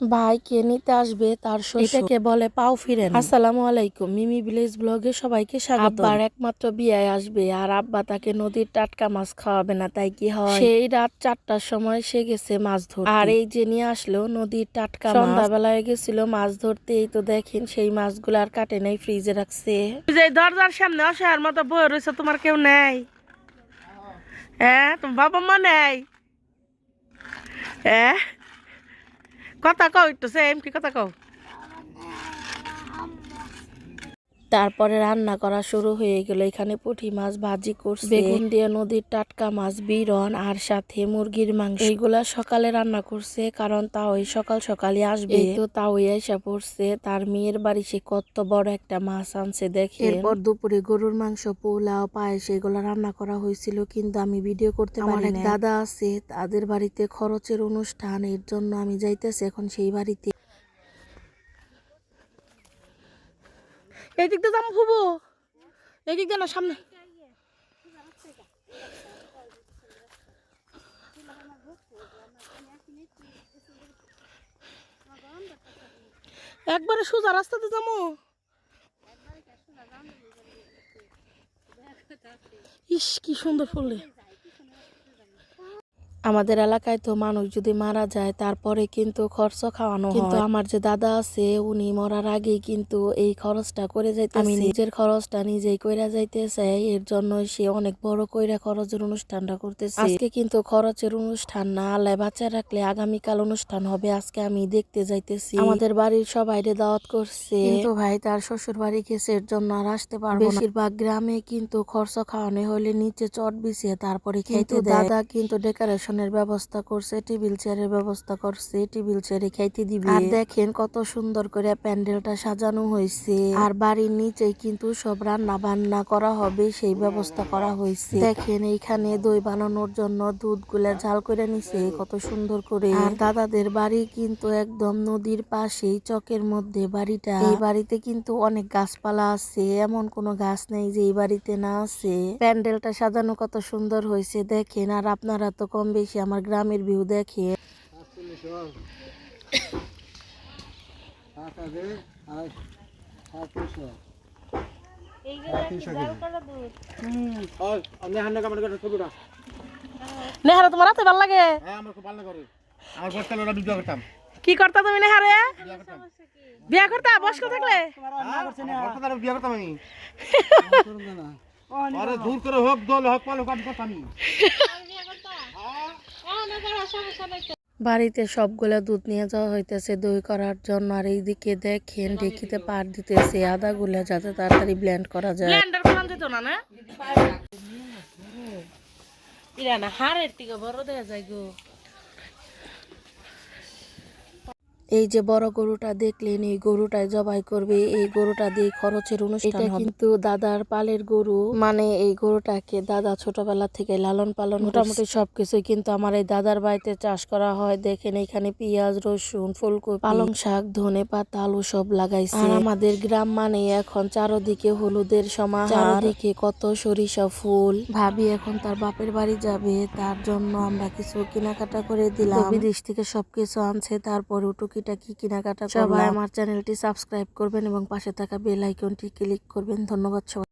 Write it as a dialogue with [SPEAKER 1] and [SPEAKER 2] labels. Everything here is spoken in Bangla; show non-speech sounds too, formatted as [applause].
[SPEAKER 1] ভাই কে নিতে আসবে? তার এটাকে বলে? পাও ফিরেন। আসসালামু আলাইকুম। মিমি ভিলেজ ব্লগে সবাইকে স্বাগত আব্বার একমাত্র বিয়ায় আসবে আর আব্বা তাকে নদীর টাটকা মাছ খাওয়াবে না তাই কি হয়? সেই রাত চারটার সময় সে গেছে মাছ ধরতে। আর এই যে নিয়ে আসলো নদীর টাটকা সন্ধ্যাবেলায় গেছিল মাছ ধরতে এই তো দেখেন সেই মাছগুলো আর কাটে নাই ফ্রিজে রাখছে।
[SPEAKER 2] যে দরজার সামনে অসহায়ের মতো বই রয়েছে তোমার কেউ নেই? হ্যাঁ তোমার বাবা মা নেই? হ্যাঁ? কথা কও একটু সেম কি কথা কও?
[SPEAKER 1] তারপরে রান্না করা শুরু হয়ে গেল। এখানে পুঁটি মাছ ভাজি করছে। বেগুন দিয়ে নদীর টাটকা মাছ বিরন আর সাথে মুরগির মাংস। এইগুলা সকালে রান্না করছে কারণ তাও ওই সকাল সকালই আসবে। তো তাও এসে পড়ছে। তার মেয়ের বাড়ি সে কত বড় একটা মাছ আনছে দেখে এরপর দুপুরে গরুর মাংস পোলাও পায়েস এগুলো রান্না করা হয়েছিল কিন্তু আমি ভিডিও করতে পারি না দাদা আছে তাদের বাড়িতে খরচের অনুষ্ঠান এর জন্য আমি যাইতেছি এখন সেই বাড়িতে।
[SPEAKER 2] এই দিক দিয়ে যাম খুবো এই দিক দিয়ে না, সামনে। একবারে সোজা রাস্তাতে যাব ইস, কি সুন্দর ফুলে
[SPEAKER 1] আমাদের এলাকায় তো মানুষ যদি মারা যায় তারপরে কিন্তু খরচ খাওয়ানো কিন্তু আমার যে দাদা আছে উনি মরার আগেই কিন্তু এই খরচটা করে যাইতে আমি নিজের খরচটা নিজেই কইরা যাইতে চাই এর জন্য সে অনেক বড় কইরা খরচের অনুষ্ঠানটা করতেছে। আজকে কিন্তু খরচের অনুষ্ঠান না আল্লাহ বাচ্চা রাখলে আগামীকাল অনুষ্ঠান হবে আজকে আমি দেখতে যাইতেছি। আমাদের বাড়ির সবাইরে দাওয়াত করছে। কিন্তু ভাই তার শ্বশুর বাড়ি গেছে এর জন্য আর আসতে পারব বেশিরভাগ গ্রামে কিন্তু খরচ খাওয়ানো হলে নিচে চট বিছিয়ে তারপরে খাইতে দাদা কিন্তু ডেকোরেশনের ব্যবস্থা করছে টেবিল চেয়ারের ব্যবস্থা করছে টেবিল চেয়ারে খাইতে দিবে। আর দেখেন কত সুন্দর করে প্যান্ডেলটা সাজানো হয়েছে আর বাড়ির নিচে কিন্তু সব রান্না বান্না করা হবে সেই ব্যবস্থা করা হয়েছে দেখেন এইখানে দই বানানোর জন্য দুধগুলা জাল করে নিছে কত সুন্দর করে। আর দাদাদের বাড়ি কিন্তু একদম নদীর পাশেই চকের মধ্যে বাড়িটা। এই বাড়িতে কিন্তু অনেক গাছপালা আছে এমন কোনো গাছ নেই যে এই বাড়িতে না আছে। প্যান্ডেলটা সাজানো কত সুন্দর হয়েছে দেখেন। আর আপনারা তো কম বেশি আমার গ্রামের ভিউ
[SPEAKER 2] নেহারা তোমার ভালো লাগে?
[SPEAKER 3] হ্যাঁ আমার খুব ভালো করে আমার বসতে হলো বিদ্যা করতাম
[SPEAKER 2] কি করতা তুমি নেহারে?
[SPEAKER 3] বিয়া
[SPEAKER 2] করতা? বয়স্ক থাকলে?
[SPEAKER 3] বিয়া করতাম আমি আরে দূর করে হোক দোল হোক পাল হোক আমি করতাম আমি। [laughs]
[SPEAKER 1] বাড়িতে সবগুলা দুধ নিয়ে যাওয়া হইতেছে, দই করার জন্য। আর এইদিকে দেখেন ঢেকিতে পার দিতেছে, আদাগুলা যাতে তাড়াতাড়ি ব্লেন্ড করা যায়।
[SPEAKER 2] ব্লেন্ডার না না? ইরানা, হাড়ের বড় দেয়া যায় গো।
[SPEAKER 1] এই যে বড় গরুটা দেখলেন এই গরুটাই জবাই করবে এই গরুটা দিয়ে খরচের অনুষ্ঠান এটা কিন্তু দাদার পালের গরু। মানে এই গরুটাকে দাদা ছোটবেলা থেকে লালন পালন মোটামুটি সবকিছু কিন্তু আমার এই দাদার বাড়িতে চাষ করা হয়। দেখেন এখানে পেঁয়াজ রসুন ফুলকপি পালং শাক ধনে পাতা আলু সব লাগাইছে। আর আমাদের গ্রাম মানে এখন চারদিকে হলুদের সমাহার। চারদিকে কত সরিষা ফুল। ভাবি এখন তার বাপের বাড়ি যাবে তার জন্য আমরা কিছু কেনাকাটা করে দিলাম। বিদেশ থেকে সবকিছু আনছে তারপরে টুকিটাকি কেনাকাটা সবাই আমার চ্যানেলটি সাবস্ক্রাইব করবেন এবং পাশে থাকা বেল আইকনটি ক্লিক করবেন। ধন্যবাদ সবাই।